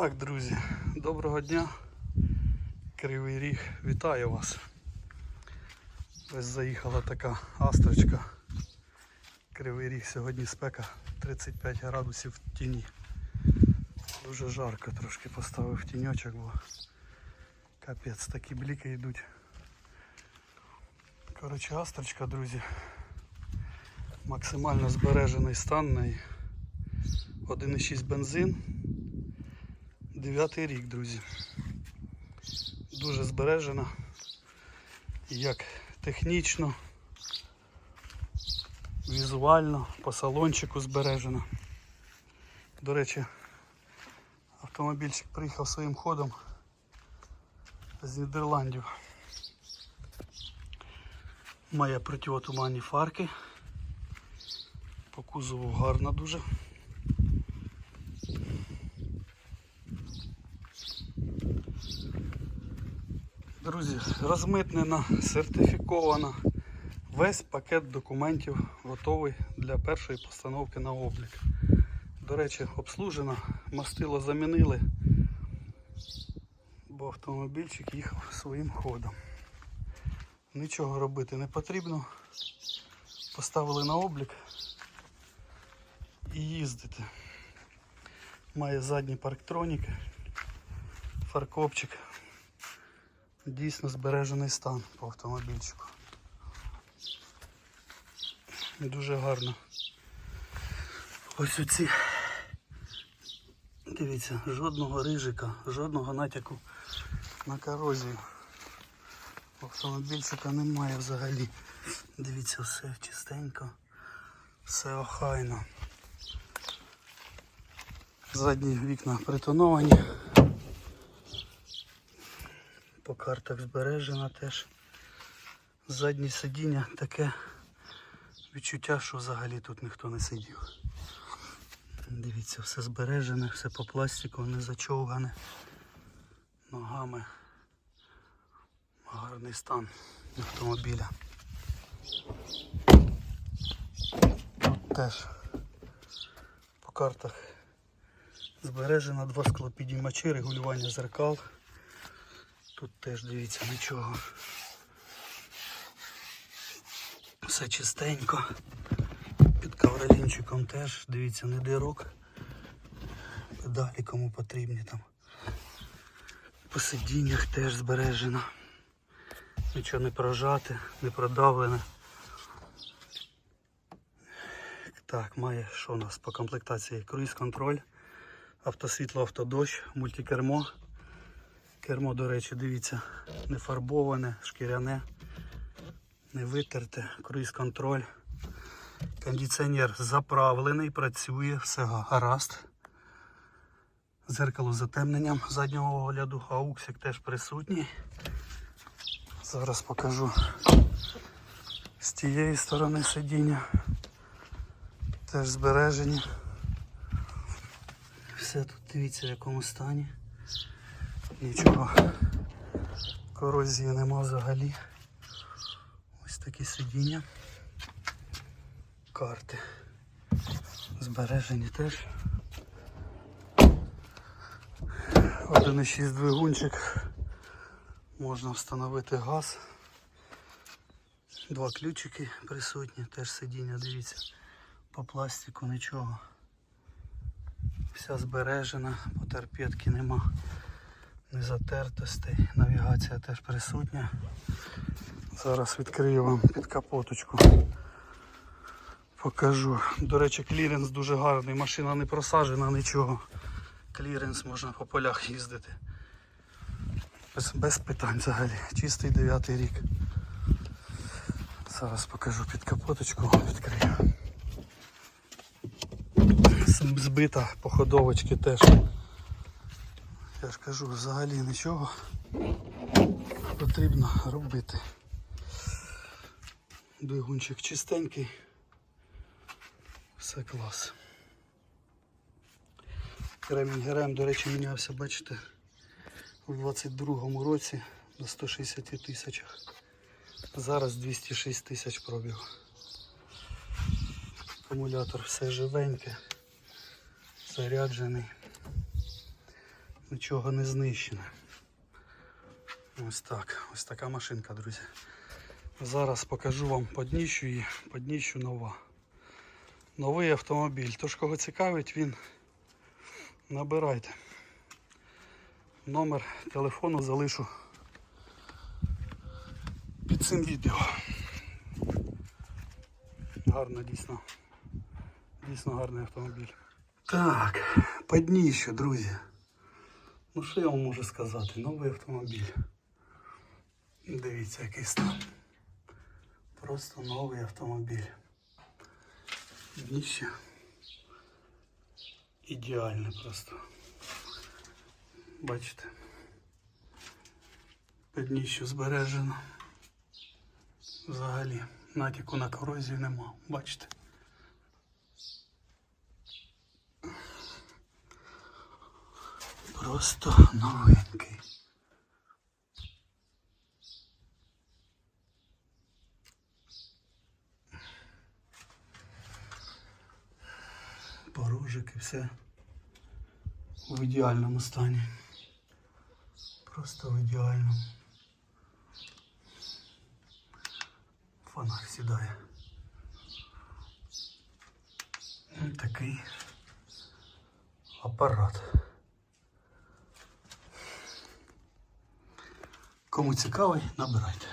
Так, друзі, доброго дня. Кривий Ріг, вітаю вас. Ось заїхала така астрочка. Кривий Ріг сьогодні спека 35 градусів в тіні. Дуже жарко трошки поставив тіньочок, бо капець такі бліки йдуть. Коротше, астрочка, друзі. Максимально збережений стан неї. 1,6 бензин. Дев'ятий рік, друзі. Дуже збережена. Як технічно, візуально, по салончику збережена. До речі, автомобільчик приїхав своїм ходом з Нідерландів. Має противотуманні фарки. По кузову гарна дуже. Друзі, розмитнена, сертифікована. Весь пакет документів готовий для першої постановки на облік. До речі, обслужена, мастило замінили, бо автомобільчик їхав своїм ходом. Нічого робити не потрібно. Поставили на облік і їздити. Має задній парктронік, фаркопчик. Дійсно збережений стан по автомобільчику. Дуже гарно. Ось оці. Дивіться, жодного рижика, жодного натяку на корозію. Автомобільчика немає взагалі. Дивіться, все чистенько, все охайно. Задні вікна притоновані. По картах збережена теж. Заднє сидіння таке відчуття, що взагалі тут ніхто не сидів. Дивіться, все збережене, все по пластику, не зачовгане. Ногами. Гарний стан автомобіля. Теж по картах збережено два склопідіймачі, регулювання зеркал. Тут теж дивіться нічого. Все чистенько. Під ковролінчиком теж, дивіться, не дирок. Педалі кому потрібні там. По сидіннях теж збережено. Нічого не прожати, не продавлене. Так, має що у нас по комплектації? Круїз контроль, автосвітло, автодощ, мультикермо. Кермо, до речі, дивіться, не фарбоване, шкіряне, не витерте, круїз контроль. Кондиціонер заправлений, працює, все гаразд. Зеркало з затемненням заднього огляду, ауксик теж присутній. Зараз покажу з тієї сторони сидіння. Теж збережені. Все тут дивіться в якому стані. Нічого. Корозії нема взагалі. Ось такі сидіння. Карти. Збережені теж. 1,6 двигунчик. Можна встановити газ. Два ключики присутні, теж сидіння, дивіться. По пластику нічого. Вся збережена, потерпітки нема незатертостей. Навігація теж присутня. Зараз відкрию вам під капоточку. Покажу. До речі, кліренс дуже гарний. Машина не просаджена, нічого. Кліренс можна по полях їздити. Без, без питань взагалі. Чистий 9 рік. Зараз покажу під капоточку, відкрию. Збита походовочки теж. Я ж кажу, взагалі нічого потрібно робити. Двигунчик чистенький. Все клас. Ремінь ГРМ, до речі, мінявся, бачите, у 22-му році на 160 тисячах. Зараз 206 тисяч пробіг. Акумулятор все живеньке, заряджений. Нічого не знищене. Ось так. Ось така машинка, друзі. Зараз покажу вам подніщу її. Подніщу нова. Новий автомобіль. Тож кого цікавить, він набирайте. Номер телефону залишу під цим відео. Гарно, дійсно. Дійсно гарний автомобіль. Так, подніщо, друзі. Ну що я вам можу сказати? Новий автомобіль. Дивіться, який стан. Просто новий автомобіль. Дніще. Ідеальне просто. Бачите? Дніще збережено. Взагалі натяку на корозію нема. Бачите? Просто новенький. Порожики, все в ідеальному стані. Просто в ідеальному. Фонарь сідає. Такий апарат. Кому цікавий, набирайте.